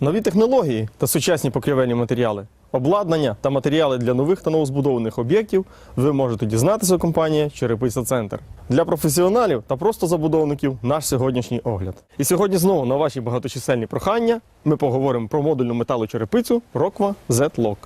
Нові технології та сучасні покривельні матеріали, обладнання та матеріали для нових та новозбудованих об'єктів ви можете дізнатися у компанії Черепиця Центр. Для професіоналів та просто забудовників наш сьогоднішній огляд. І сьогодні знову на ваші багаточисельні прохання ми поговоримо про модульну металочерепицю Rokva Z-Lock.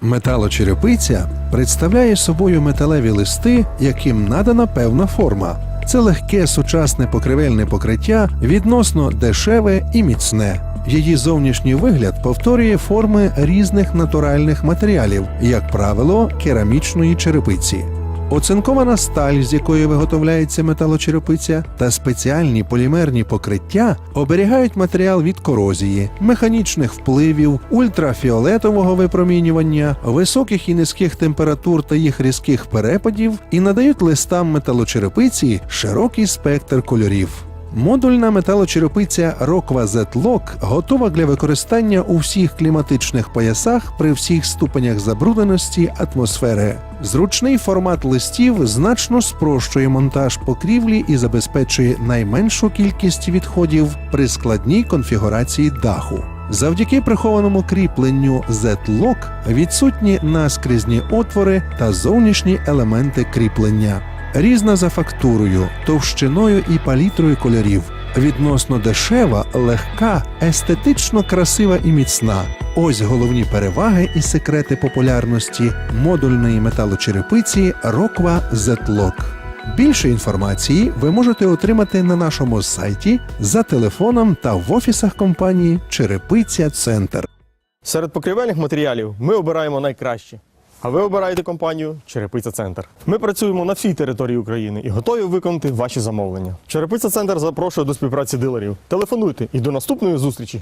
Металочерепиця представляє собою металеві листи, яким надана певна форма. Це легке сучасне покривельне покриття, відносно дешеве і міцне. Її зовнішній вигляд повторює форми різних натуральних матеріалів, як правило, керамічної черепиці. Оцинкована сталь, з якої виготовляється металочерепиця, та спеціальні полімерні покриття оберігають матеріал від корозії, механічних впливів, ультрафіолетового випромінювання, високих і низьких температур та їх різких перепадів і надають листам металочерепиці широкий спектр кольорів. Модульна металочерепиця Rokva Z-Lock готова для використання у всіх кліматичних поясах при всіх ступенях забрудненості атмосфери. Зручний формат листів значно спрощує монтаж покрівлі і забезпечує найменшу кількість відходів при складній конфігурації даху. Завдяки прихованому кріпленню Z-Lock відсутні наскрізні отвори та зовнішні елементи кріплення. Різна за фактурою, товщиною і палітрою кольорів. Відносно дешева, легка, естетично красива і міцна. Ось головні переваги і секрети популярності модульної металочерепиці Rokva Z-Lock. Більше інформації ви можете отримати на нашому сайті за телефоном та в офісах компанії Черепиця Центр. Серед покривельних матеріалів ми обираємо найкращі. А ви обираєте компанію Черепиця Центр. Ми працюємо на всій території України і готові виконати ваші замовлення. Черепиця Центр запрошує до співпраці дилерів. Телефонуйте і до наступної зустрічі!